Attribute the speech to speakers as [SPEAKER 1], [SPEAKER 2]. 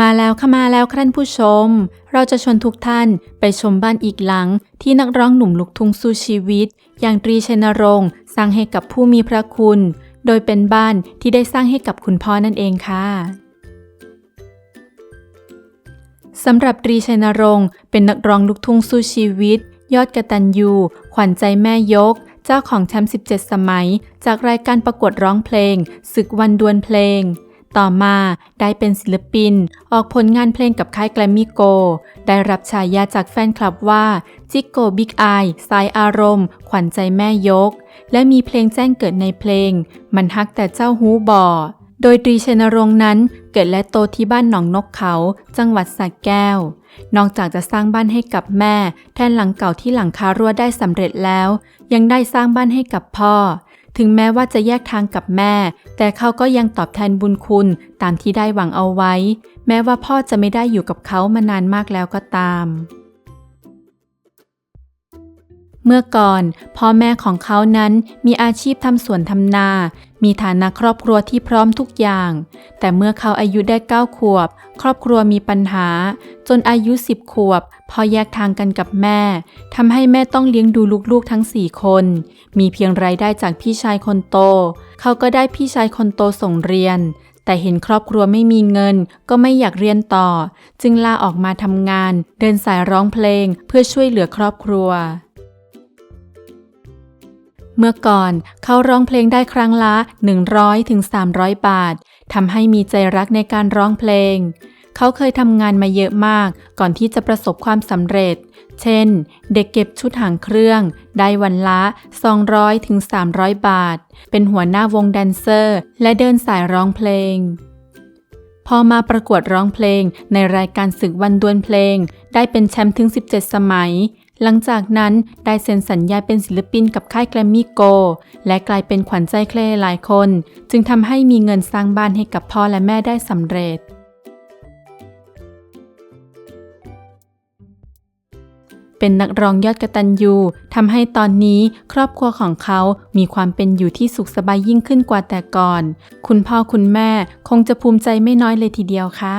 [SPEAKER 1] มาแล้วค่ะมาแล้วค่ะท่านผู้ชม เราจะชวนทุกท่านไปชมบ้านอีกหลัง ที่นักร้องหนุ่มลูกทุ่งสู้ชีวิต อย่างตรีชัยนรงค์สร้างให้กับผู้มีพระคุณ โดยเป็นบ้านที่ได้สร้างให้กับคุณพ่อนั่นเองค่ะสำหรับตรีชัยนรงค์เป็นนักร้องลูกทุ่งสู้ชีวิต ยอดกระตันยูขวัญใจแม่ยก เจ้าของแชมป์17 สมัย จากรายการประกวดร้องเพลงศึกวันดวลเพลง ต่อมาได้เป็นศิลปิน ออกผลงานเพลงกับค่ายแกรมมี่โก ได้รับฉายาจากแฟนคลับว่า จิกโกบิ๊กไอสายอารมณ์ ขวัญใจแม่ยก และมีเพลงแจ้งเกิดในเพลง มันฮักแต่เจ้าหูบ่อโดยตรีชนรงค์นั้นเกิดและโตที่บ้านหนองนกเขา จังหวัดสระแก้ว นอกจากจะสร้างบ้านให้กับแม่ แทนหลังเก่าที่หลังคารั้วได้สำเร็จแล้ว ยังได้สร้างบ้านให้กับพ่อ ถึงแม้ว่าจะแยกทางกับแม่ แต่เขาก็ยังตอบแทนบุญคุณตามที่ได้หวังเอาไว้ แม้ว่าพ่อจะไม่ได้อยู่กับเขามานานมากแล้วก็ตาม เมื่อก่อนพ่อแม่ของเขานั้นมีอาชีพทำสวนทำนา มีฐานะครอบครัวที่พร้อมทุกอย่าง แต่เมื่อเขาอายุได้ 9 ขวบ ครอบครัวมีปัญหา จนอายุ 10 ขวบพ่อแยกทางกันกับแม่ทำให้แม่ต้องเลี้ยงดูลูกๆทั้ง 4 คน มีเพียงรายได้จากพี่ชายคนโต เขาก็ได้พี่ชายคนโตส่งเรียนแต่เห็นครอบครัวไม่มีเงินก็ไม่อยากเรียนต่อ จึงลาออกมาทำงาน เดินสายร้องเพลงเพื่อช่วยเหลือครอบครัว เมื่อก่อนเขาร้องเพลงได้ครั้งละ100ถึง300 บาททำให้มีใจรักในการร้องเพลง เขาเคยทำงานมาเยอะมาก ก่อนที่จะประสบความสำเร็จ เช่น เด็กเก็บชุดหางเครื่อง ได้วันละ 200ถึง300 บาท เป็นหัวหน้าวงแดนเซอร์ และเดินสายร้องเพลง พอมาประกวดร้องเพลงในรายการศึกวันดวลเพลง ได้เป็นแชมป์ถึง 17 สมัย หลังจากนั้นได้เซ็นสัญญาเป็นศิลปินกับค่ายแกรมมี่โก และกลายเป็นขวัญใจใครหลายคน จึงทำให้มีเงินสร้างบ้านให้กับพ่อและแม่ได้สำเร็จ เป็นนักร้องยอดกระตันยูทำให้ตอนนี้ครอบครัวของเขามีความเป็นอยู่ที่สุขสบายยิ่งขึ้นกว่าแต่ก่อน คุณพ่อคุณแม่คงจะภูมิใจไม่น้อยเลยทีเดียวค่ะ